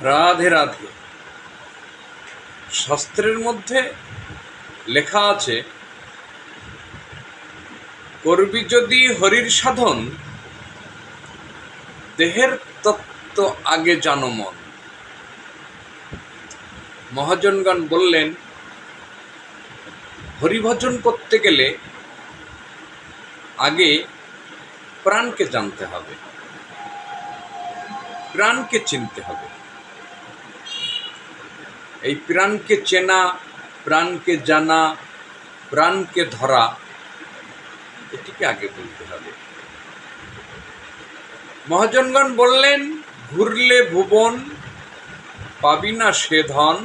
রাধে রাধে। শাস্ত্রের মধ্যে লেখা আছে, করবি যদি হরির সাধন, দেহের তত্ত্ব আগে জানো মন। মহাজনগণ বললেন, হরিভজন করতে গেলে আগে প্রাণকে জানতে হবে। প্রাণকে চিনতে হবে। এই প্রাণকে চেনা, প্রাণকে জানা, প্রাণকে ধরা, এটিকে আগে বলতে হবে। মহাজনগণ বললেন, ঘুরলে ভুবন, পাবি না সে ধন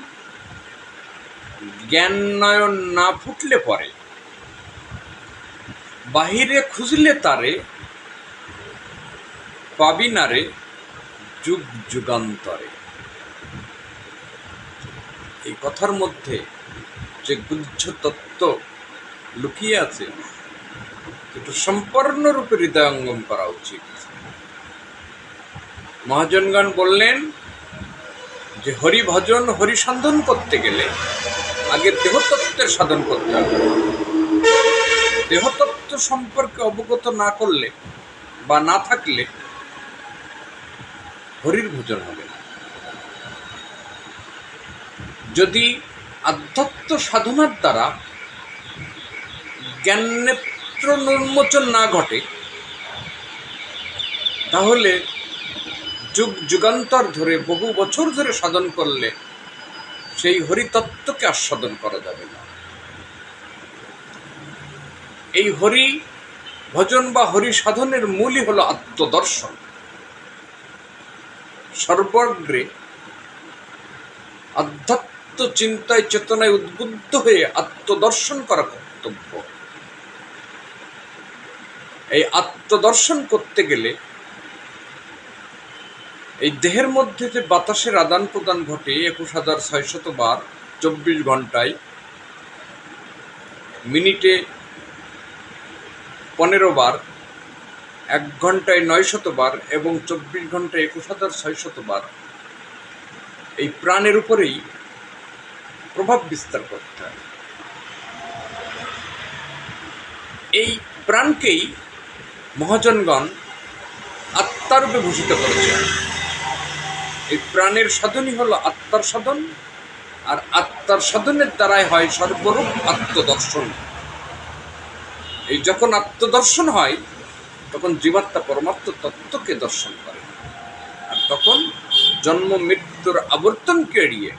জ্ঞান নয়ন না ফুটলে পরে। বাহিরে খুঁজলে তারে, পাবি না রে যুগ যুগান্তরে। এই কথার মধ্যে যে গুচ্ছ তত্ত্ব লুকিয়ে আছে একটু সম্পূর্ণরূপে হৃদয়ঙ্গম করা উচিত। মহাজনগণ বললেন যে হরি ভজন হরি সাধন করতে গেলে আগে দেহতত্ত্বের সাধন করতে হবে। দেহতত্ত্ব সম্পর্কে অবগত না করলে বা না থাকলে হরির ভোজন হবে না যদি আধ্যাত্ম সাধনার দ্বারা জ্ঞাননেত্র উন্মোচন না ঘটে, তাহলে যুগ যুগান্তর ধরে, বহু বছর ধরে সাধন করলে সেই হরিতত্ত্বকে আস্বাদন করা যাবে না। এই হরি ভজন বা হরি সাধনের মূলই হলো আত্মদর্শন। সর্বগ্রে আধ্যাত্ম চিন্তায়, চেতনায় উদ্বুদ্ধ হয়ে আত্মদর্শন করা কর্তব্য। এই আত্মদর্শন করতে গেলে এই দেহের মধ্যে যে বাতাসের আদান প্রদান ঘটে একুশ হাজার ছয়শত বার চব্বিশ ঘন্টায়, মিনিটে পনেরো বার, এক ঘন্টায় নয় শতবার এবং চব্বিশ ঘন্টায় একুশ হাজার ছয় শতবার এই প্রাণের উপরেই প্রভাব বিস্তার করতে হয়। এই প্রাণকেই মহাজনগণ আত্মারূপে ভূষিত করেছেন এই প্রাণের সাধনই হলো আত্মার সাধন, আর আত্মার সাধনের দ্বারাই হয় সর্বরূপ আত্মদর্শন। এই যখন আত্মদর্শন হয়, তখন জীবাত্মা পরমাত্ম তত্ত্বকে দর্শন করে। আর তখন জন্ম, মৃত্যুর আবর্তনকে এড়িয়ে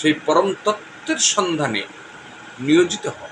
সেই পরম তত্ত্বের সন্ধানে নিয়োজিত হয়